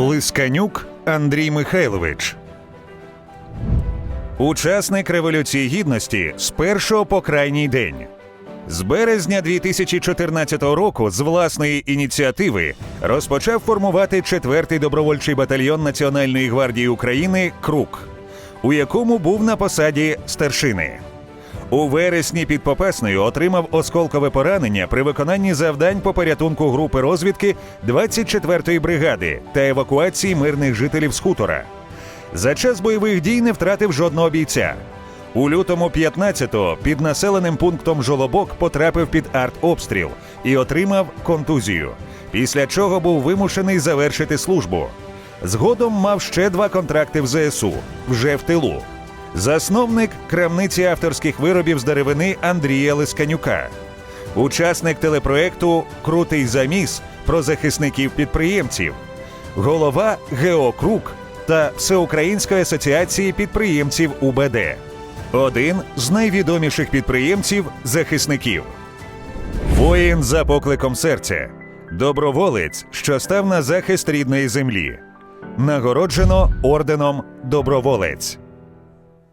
Лисканюк Андрій Михайлович. Учасник Революції Гідності з першого по крайній день. З березня 2014 року з власної ініціативи розпочав формувати 4-й добровольчий батальйон Національної гвардії України Крук, у якому був на посаді старшини. У вересні під Попасною отримав осколкове поранення при виконанні завдань по порятунку групи розвідки 24-ї бригади та евакуації мирних жителів з хутора. За час бойових дій не втратив жодного бійця. У лютому 15-го під населеним пунктом Жолобок потрапив під артобстріл і отримав контузію, після чого був вимушений завершити службу. Згодом мав ще два контракти в ЗСУ вже в тилу. Засновник крамниці авторських виробів з деревини Андрія Лисканюка, учасник телепроекту Крутий заміс про захисників підприємців, голова ГЕО Крук та Всеукраїнської асоціації підприємців УБД. Один з найвідоміших підприємців захисників. Воїн за покликом серця. Доброволець, що став на захист рідної землі. Нагороджено орденом Доброволець.